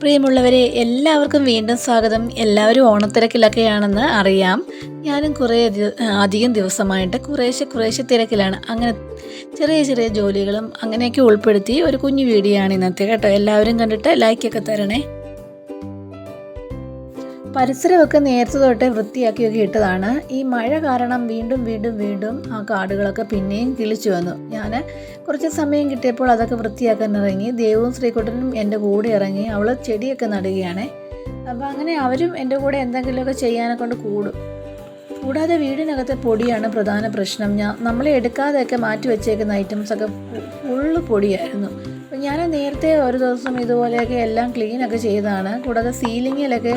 പ്രിയമുള്ളവരെ എല്ലാവർക്കും വീണ്ടും സ്വാഗതം. എല്ലാവരും ഓണത്തിരക്കിലൊക്കെയാണെന്ന് അറിയാം. ഞാനും കുറേ അധികം ദിവസമായിട്ട് കുറേശ്ശെ കുറേശ്ശെ തിരക്കിലാണ്. അങ്ങനെ ചെറിയ ചെറിയ ജോലികളും അങ്ങനെയൊക്കെ ഉൾപ്പെടുത്തി ഒരു കുഞ്ഞു വീഡിയോ ആണ് ഇന്നത്തെ കേട്ടോ. എല്ലാവരും കണ്ടിട്ട് ലൈക്കൊക്കെ തരണേ. പരിസരമൊക്കെ നേരത്തെ തൊട്ടേ വൃത്തിയാക്കിയൊക്കെ ഇട്ടതാണ്. ഈ മഴ കാരണം വീണ്ടും വീണ്ടും വീണ്ടും ആ കാടുകളൊക്കെ പിന്നെയും കിളിച്ചു വന്നു. ഞാൻ കുറച്ച് സമയം കിട്ടിയപ്പോൾ അതൊക്കെ വൃത്തിയാക്കാൻ ഇറങ്ങി. ദേവും ശ്രീകുട്ടനും എന്റെ കൂടെ ഇറങ്ങി. അവൾ ചെടിയൊക്കെ നടുകയാണ്. അപ്പോൾ അങ്ങനെ അവരും എന്റെ കൂടെ എന്തെങ്കിലുമൊക്കെ ചെയ്യാനെ കൊണ്ട് കൂടും. കൂടാതെ വീടിനകത്തെ പൊടിയാണ് പ്രധാന പ്രശ്നം. ഞാൻ നമ്മൾ എടുക്കാതെയൊക്കെ മാറ്റി വെച്ചേക്കുന്ന ഐറ്റംസൊക്കെ ഫുള്ള് പൊടിയായിരുന്നു. അപ്പം ഞാൻ നേരത്തെ ഒരു ദിവസം ഇതുപോലെയൊക്കെ എല്ലാം ക്ലീനൊക്കെ ചെയ്തതാണ്. കൂടാതെ സീലിങ്ങിലൊക്കെ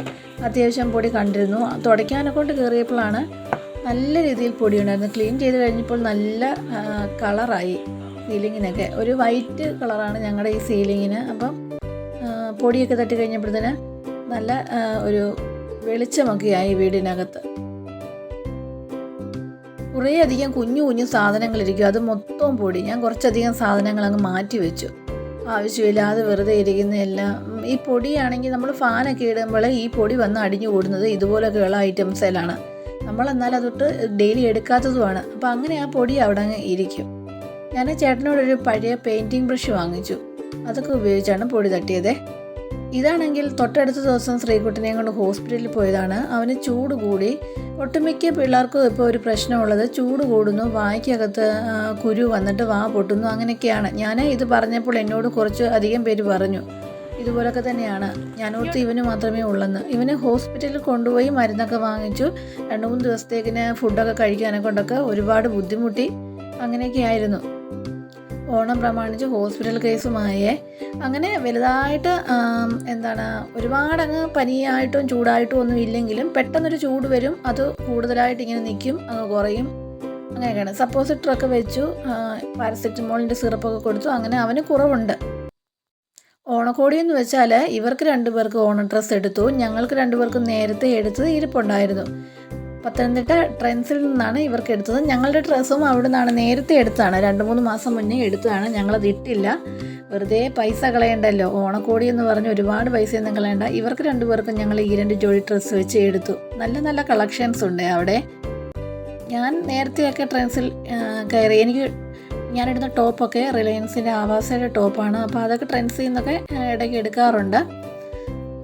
അത്യാവശ്യം പൊടി കണ്ടിരുന്നു. തുടയ്ക്കാനെ കൊണ്ട് കയറിയപ്പോഴാണ് നല്ല രീതിയിൽ പൊടി ഉണ്ടായിരുന്നു. ക്ലീൻ ചെയ്ത് കഴിഞ്ഞപ്പോൾ നല്ല കളറായി സീലിങ്ങിനൊക്കെ ഒരു വൈറ്റ് കളറാണ് ഞങ്ങളുടെ ഈ സീലിങ്ങിന് അപ്പം പൊടിയൊക്കെ തട്ടി കഴിഞ്ഞപ്പോഴത്തേന് നല്ല ഒരു വെളിച്ചമൊക്കെയായി വീടിനകത്ത്. കുറേ അധികം കുഞ്ഞു കുഞ്ഞു സാധനങ്ങളിരിക്കും. അത് മൊത്തവും പൊടി. ഞാൻ കുറച്ചധികം സാധനങ്ങൾ അങ്ങ് മാറ്റി വെച്ചു. ആവശ്യമില്ലാതെ വെറുതെ ഇരിക്കുന്ന എല്ലാം. ഈ പൊടിയാണെങ്കിൽ നമ്മൾ ഫാനൊക്കെ ഇടുമ്പോൾ ഈ പൊടി വന്ന് അടിഞ്ഞു കൂടുന്നത് ഇതുപോലൊക്കെയുള്ള ഐറ്റംസിലാണ്. നമ്മൾ എന്നാൽ അതൊട്ട് ഡെയിലി എടുക്കാത്തതുമാണ്. അപ്പോൾ അങ്ങനെ ആ പൊടി അവിടെ അങ്ങ് ഇരിക്കും. ഞാൻ ചേട്ടനോടൊരു പഴയ പെയിന്റിങ് ബ്രഷ് വാങ്ങിച്ചു. അതൊക്കെ ഉപയോഗിച്ചാണ് പൊടി തട്ടിയത്. ഇതാണെങ്കിൽ തൊട്ടടുത്ത ദിവസം ശ്രീകുട്ടനെയും കൊണ്ട് ഹോസ്പിറ്റലിൽ പോയതാണ്. അവന് ചൂട് കൂടി. ഒട്ടുമിക്ക പിള്ളേർക്കും ഇപ്പോൾ ഒരു പ്രശ്നമുള്ളത് ചൂട് കൂടുന്നു. വായ്ക്കകത്ത് കുരു വന്നിട്ട് വാ പൊട്ടുന്നു. അങ്ങനെയൊക്കെയാണ്. ഞാൻ ഇത് പറഞ്ഞപ്പോൾ എന്നോട് കുറച്ച് അധികം പേര് പറഞ്ഞു. ഇതുപോലൊക്കെ തന്നെയാണ്. ഞാനോർത്ത് ഇവന് മാത്രമേ ഉള്ളെന്ന്. ഇവന് ഹോസ്പിറ്റലിൽ കൊണ്ടുപോയി മരുന്നൊക്കെ വാങ്ങിച്ചു. രണ്ട് മൂന്ന് ദിവസത്തേക്കിന് ഫുഡൊക്കെ കഴിക്കാനെ കൊണ്ടൊക്കെ ഒരുപാട് ബുദ്ധിമുട്ടി. അങ്ങനെയൊക്കെ ആയിരുന്നു ഓണം പ്രമാണിച്ച് ഹോസ്പിറ്റൽ കേസുമായേ അങ്ങനെ വലുതായിട്ട് എന്താണ് ഒരുപാട് അങ്ങ് പനിയായിട്ടും ചൂടായിട്ടും ഒന്നും ഇല്ലെങ്കിലും പെട്ടെന്നൊരു ചൂട് വരും അത് കൂടുതലായിട്ട് ഇങ്ങനെ നിൽക്കും അങ്ങ് കുറയും. അങ്ങനെയൊക്കെയാണ്. സപ്പോസിറ്ററൊക്കെ വെച്ചു പാരസെറ്റമോളിന്റെ സിറപ്പൊക്കെ കൊടുത്തു അങ്ങനെ അവന് കുറവുണ്ട്. ഓണക്കോടി എന്ന് വെച്ചാൽ ഇവർക്ക് രണ്ടുപേർക്ക് ഓണ ഡ്രസ്സ് എടുത്തു ഞങ്ങൾക്ക് രണ്ടുപേർക്കും നേരത്തെ എടുത്ത് ഇരിപ്പുണ്ടായിരുന്നു. പത്തനംതിട്ട ട്രെൻസിൽ നിന്നാണ് ഇവർക്ക് എടുത്തത്. ഞങ്ങളുടെ ഡ്രസ്സും അവിടെ നിന്നാണ് നേരത്തെ എടുത്തതാണ് രണ്ട് മൂന്ന് മാസം മുന്നേ എടുത്തതാണ്. ഞങ്ങളത് ഇട്ടില്ല. വെറുതെ പൈസ കളയണ്ടല്ലോ. ഓണക്കോടി എന്ന് പറഞ്ഞ് ഒരുപാട് പൈസയൊന്നും കളയണ്ട. ഇവർക്ക് രണ്ടുപേർക്കും ഞങ്ങൾ ഈ രണ്ട് ജോഡി ഡ്രസ്സ് വെച്ച് എടുത്തു. നല്ല നല്ല കളക്ഷൻസ് ഉണ്ട് അവിടെ. ഞാൻ നേരത്തെയൊക്കെ ട്രെൻസിൽ കയറി. എനിക്ക് ഞാനിടുന്ന ടോപ്പൊക്കെ റിലയൻസിന്റെ ആവാസയുടെ ടോപ്പാണ്. അപ്പോൾ അതൊക്കെ ട്രെൻസിൽ നിന്നൊക്കെ ഇടയ്ക്ക് എടുക്കാറുണ്ട്.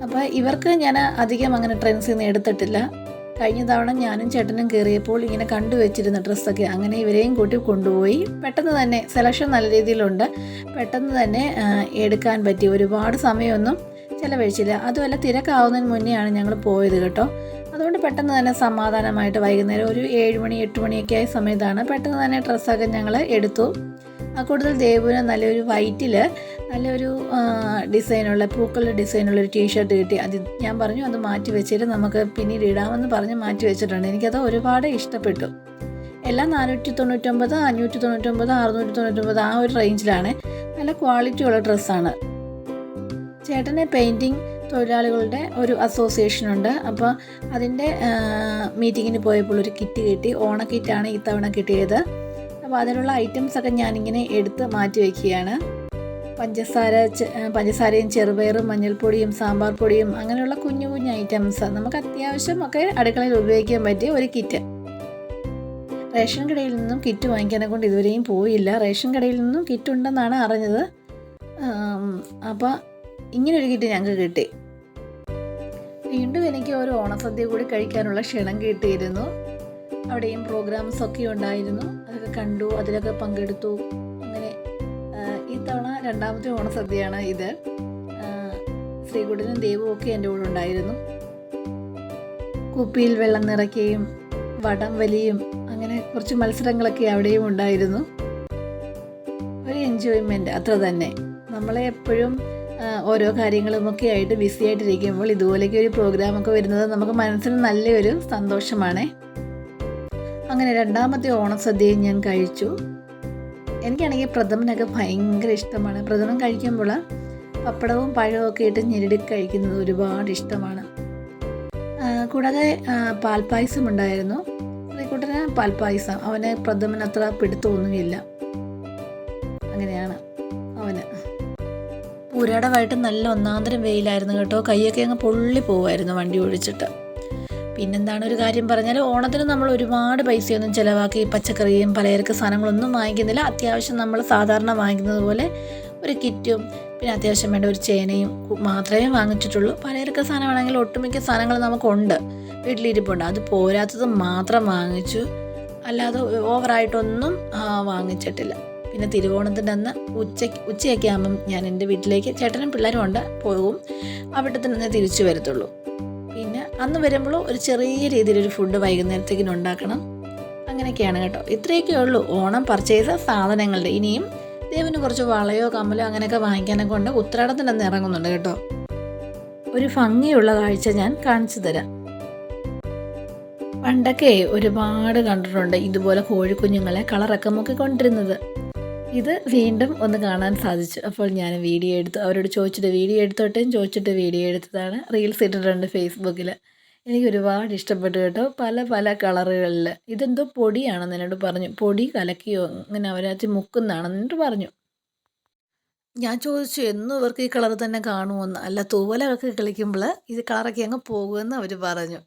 അപ്പോൾ ഇവർക്ക് ഞാൻ അധികം അങ്ങനെ ട്രെൻസിൽ നിന്ന് എടുത്തിട്ടില്ല. കഴിഞ്ഞ തവണ ഞാനും ചേട്ടനും കയറിയപ്പോൾ ഇങ്ങനെ കണ്ടുവച്ചിരുന്ന ഡ്രസ്സൊക്കെ അങ്ങനെ ഇവരെയും കൂട്ടി കൊണ്ടുപോയി. പെട്ടെന്ന് തന്നെ സെലക്ഷൻ നല്ല രീതിയിലുണ്ട്. പെട്ടെന്ന് തന്നെ എടുക്കാൻ പറ്റി. ഒരുപാട് സമയമൊന്നും ചിലവഴിച്ചില്ല. അതുമല്ല തിരക്കാവുന്നതിന് മുന്നെയാണ് ഞങ്ങൾ പോയത് കേട്ടോ. അതുകൊണ്ട് പെട്ടെന്ന് തന്നെ സമാധാനമായിട്ട് വൈകുന്നേരം ഒരു ഏഴ് മണി എട്ട് മണിയൊക്കെ ആയ സമയത്താണ് പെട്ടെന്ന് തന്നെ ഡ്രസ്സൊക്കെ ഞങ്ങൾ എടുത്തു. കൂടുതൽ ദേവുവിന് നല്ലൊരു വൈറ്റിൽ നല്ലൊരു ഡിസൈനുള്ള പൂക്കളുടെ ഡിസൈനുള്ള ഒരു ടീഷർട്ട് കിട്ടി. അത് ഞാൻ പറഞ്ഞു അത് മാറ്റി വെച്ചിട്ട് നമുക്ക് പിന്നീട് ഇടാമെന്ന് പറഞ്ഞ് മാറ്റി വെച്ചിട്ടുണ്ട്. എനിക്കത് ഒരുപാട് ഇഷ്ടപ്പെട്ടു. എല്ലാം നാനൂറ്റി തൊണ്ണൂറ്റൊമ്പത് അഞ്ഞൂറ്റി തൊണ്ണൂറ്റൊമ്പത് അറുന്നൂറ്റി തൊണ്ണൂറ്റൊമ്പത് ആ ഒരു റേഞ്ചിലാണ്. നല്ല ക്വാളിറ്റിയുള്ള ഡ്രസ്സാണ്. ചേട്ടനെ പെയിന്റിങ് തൊഴിലാളികളുടെ ഒരു അസോസിയേഷൻ ഉണ്ട്. അപ്പോൾ അതിന്റെ മീറ്റിങ്ങിന് പോയപ്പോൾ ഒരു കിറ്റ് കിട്ടി. ഓണക്കിറ്റാണ് ഇത്തവണ കിട്ടിയത്. അപ്പോൾ അതിനുള്ള ഐറ്റംസൊക്കെ ഞാനിങ്ങനെ എടുത്ത് മാറ്റി വയ്ക്കുകയാണ് പഞ്ചസാര പഞ്ചസാരയും ചെറുപയറും മഞ്ഞൾപ്പൊടിയും സാമ്പാർ പൊടിയും അങ്ങനെയുള്ള കുഞ്ഞു കുഞ്ഞു ഐറ്റംസ് നമുക്ക് അത്യാവശ്യം ഒക്കെ അടുക്കളയിൽ ഉപയോഗിക്കാൻ പറ്റിയ ഒരു കിറ്റ് റേഷൻ കടയിൽ നിന്നും കിറ്റ് വാങ്ങിക്കാനെ കൊണ്ട് ഇതുവരെയും പോയില്ല. റേഷൻ കടയിൽ നിന്നും കിറ്റ് ഉണ്ടെന്നാണ് അറിഞ്ഞത്. അപ്പോൾ ഇങ്ങനൊരു കിറ്റ് ഞങ്ങൾക്ക് കിട്ടി. വീണ്ടും എനിക്ക് ഒരു ഓണസദ്യ കൂടി കഴിക്കാനുള്ള ക്ഷണം കിട്ടിയിരുന്നു. അവിടെയും പ്രോഗ്രാംസ് ഒക്കെ ഉണ്ടായിരുന്നു. അതൊക്കെ കണ്ടു അതിലൊക്കെ പങ്കെടുത്തു. അങ്ങനെ ഈ തവണ രണ്ടാമത്തെ ഓണസദ്യയാണ് ഇത്. ശ്രീകുടനും ദേവും ഒക്കെ എന്റെ കൂടെ ഉണ്ടായിരുന്നു. കുപ്പിയിൽ വെള്ളം നിറയ്ക്കുകയും വടം വലിയും അങ്ങനെ കുറച്ച് മത്സരങ്ങളൊക്കെ അവിടെയും ഉണ്ടായിരുന്നു. ഒരു എൻജോയ്മെന്റ് അത്ര തന്നെ. നമ്മളെ എപ്പോഴും ഓരോ കാര്യങ്ങളുമൊക്കെ ആയിട്ട് ബിസി ആയിട്ടിരിക്കുമ്പോൾ ഇതുപോലെയൊക്കെ ഒരു പ്രോഗ്രാമൊക്കെ വരുന്നത് നമുക്ക് മനസ്സിന് നല്ലൊരു സന്തോഷമാണ്. അങ്ങനെ രണ്ടാമത്തെ ഓണസദ്യയും ഞാൻ കഴിച്ചു. എനിക്കാണെങ്കിൽ പ്രഥമനൊക്കെ ഭയങ്കര ഇഷ്ടമാണ്. പ്രഥമൻ കഴിക്കുമ്പോൾ പപ്പടവും പഴവും ഒക്കെ ഇട്ട് ഞെരടി കഴിക്കുന്നത് ഒരുപാട് ഇഷ്ടമാണ്. കൂടാതെ പാൽപ്പായസം ഉണ്ടായിരുന്നു. പേരക്കുട്ടന് പാൽപ്പായസം. അവന് പ്രഥമന് അത്ര പിടുത്തമൊന്നുമില്ല. അങ്ങനെയാണ് അവന്. പുരടമായിട്ട് നല്ല ഒന്നാന്തരം വെയിലായിരുന്നു കേട്ടോ. കൈയൊക്കെ അങ്ങ് പൊള്ളി പോവായിരുന്നു വണ്ടി ഒഴിച്ചിട്ട് പിന്നെന്താണ് ഒരു കാര്യം പറഞ്ഞാൽ ഓണത്തിന് നമ്മൾ ഒരുപാട് പൈസയൊന്നും ചിലവാക്കി പച്ചക്കറിയും പലചരക്ക് സാധനങ്ങളൊന്നും വാങ്ങിക്കുന്നില്ല. അത്യാവശ്യം നമ്മൾ സാധാരണ വാങ്ങിക്കുന്നത് പോലെ ഒരു കിറ്റും പിന്നെ അത്യാവശ്യം വേണ്ട ഒരു ചേനയും മാത്രമേ വാങ്ങിച്ചിട്ടുള്ളൂ. പലചരക്ക് സാധനമാണെങ്കിൽ ഒട്ടുമിക്ക സാധനങ്ങൾ നമുക്കുണ്ട്. വീട്ടിലിരിപ്പുണ്ട്. അത് പോരാത്തത് മാത്രം വാങ്ങിച്ചു. അല്ലാതെ ഓവറായിട്ടൊന്നും വാങ്ങിച്ചിട്ടില്ല. പിന്നെ തിരുവോണത്തിന്റെ അന്ന് ഉച്ചയ്ക്ക് ഉച്ചയൊക്കെ ആകുമ്പം ഞാൻ എന്റെ വീട്ടിലേക്ക് ചേട്ടനും പിള്ളേരും ഉണ്ട് പോകും അവിടെ തന്നെ തിരിച്ചു വരത്തുള്ളൂ. അന്ന് വരുമ്പോൾ ഒരു ചെറിയ രീതിയിലൊരു ഫുഡ് വൈകുന്നേരത്തേക്കിന് ഉണ്ടാക്കണം. അങ്ങനെയൊക്കെയാണ് കേട്ടോ. ഇത്രയൊക്കെ ഉള്ളൂ. ഓണം പർച്ചേസ് സാധനങ്ങളുടെ. ഇനിയും ദേവന് കുറച്ച് വളയോ കമ്മലോ അങ്ങനെയൊക്കെ വാങ്ങിക്കാനൊക്കെ കൊണ്ട് ഉത്രാടത്തിന്റെ അന്ന് ഇറങ്ങുന്നുണ്ട് കേട്ടോ. ഒരു ഭംഗിയുള്ള കാഴ്ച ഞാൻ കാണിച്ചു തരാം. പണ്ടൊക്കെ ഒരുപാട് കണ്ടിട്ടുണ്ട് ഇതുപോലെ കോഴിക്കുഞ്ഞുങ്ങളെ കളറൊക്കെ മുക്കിക്കൊണ്ടിരുന്നത്. ഇത് വീണ്ടും ഒന്ന് കാണാൻ സാധിച്ചു. അപ്പോൾ ഞാൻ വീഡിയോ എടുത്തു. അവരോട് ചോദിച്ചിട്ട് വീഡിയോ എടുത്തോട്ടേയും ചോദിച്ചിട്ട് വീഡിയോ എടുത്തതാണ്. റീൽസ് ഇട്ടിട്ടുണ്ട് ഫേസ്ബുക്കിൽ എനിക്ക് ഒരുപാട് ഇഷ്ടപ്പെട്ടു കേട്ടോ. പല പല കളറുകളിൽ. ഇതെന്തോ പൊടിയാണെന്ന് എന്നോട് പറഞ്ഞു. പൊടി കലക്കിയോ? ഇങ്ങനെ അവരകത്ത് മുക്കുന്നാണെന്ന് എന്നിട്ട് പറഞ്ഞു. ഞാൻ ചോദിച്ചു എന്നും ഇവർക്ക് ഈ കളർ തന്നെ കാണുമെന്ന് അല്ല തൂവലൊക്കെ കളിക്കുമ്പോൾ ഇത് കളറൊക്കെ അങ്ങ് പോകുമെന്ന് അവർ പറഞ്ഞു.